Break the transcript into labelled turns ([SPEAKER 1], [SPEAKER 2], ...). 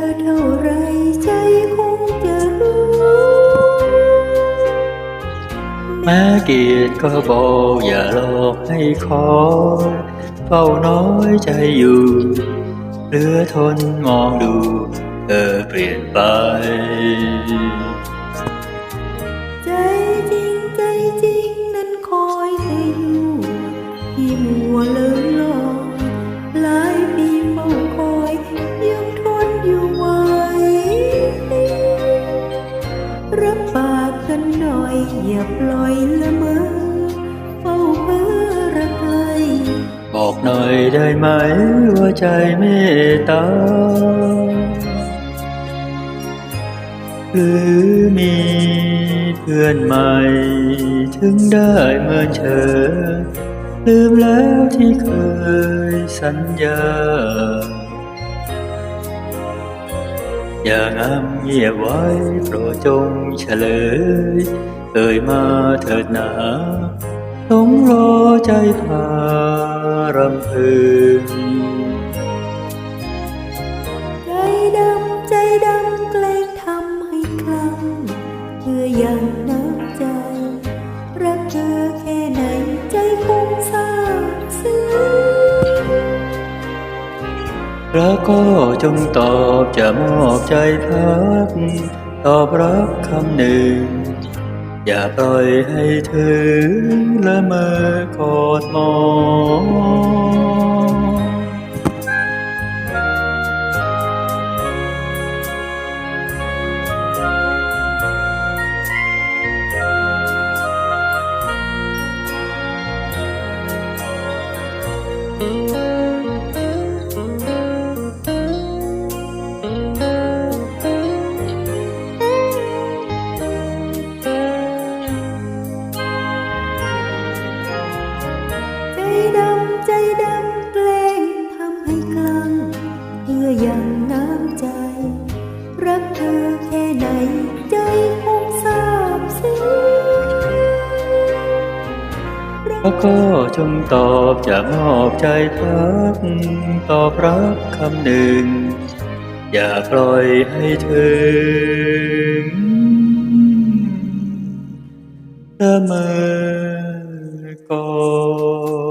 [SPEAKER 1] อเท่าไรใจคงจะรู้
[SPEAKER 2] แม้เกียรติก็บอกอย่าหลอกให้คอยเฝ้าน้อยใจอยู่เหลือทนมองดูเธอเปลี่ยนไป
[SPEAKER 1] รับปากกันหน่อยอย่าปล่อยละเมอเฝ้าเพ้อระใคร
[SPEAKER 2] บอกหน่อยได้ไหมว่าใจเมตตาหรือมีเพื่อนใหม่ ถึงได้เหมือนเธอ ลืมแล้วที่เคยสัญญา อย่างงามเงียบไว้โปรดจงเฉลยเอ่ยมาเถิดหนาต้องรอใจพารำพึง
[SPEAKER 1] ใจดำใจดำแกล้งทำให้คลั่งเพื่ออยังนั้น
[SPEAKER 2] แล้วก็จงตอบจะมอบใจพัก ตอบรับคำหนึ่ง อย่าปล่อยให้ถึงละเมอกอดมอง
[SPEAKER 1] ใจ ขอก็จง
[SPEAKER 2] ตอบจะมอบใจพักตอบรักคำหนึ่ง อย่าปล่อยให้ถึงเสมอก่อน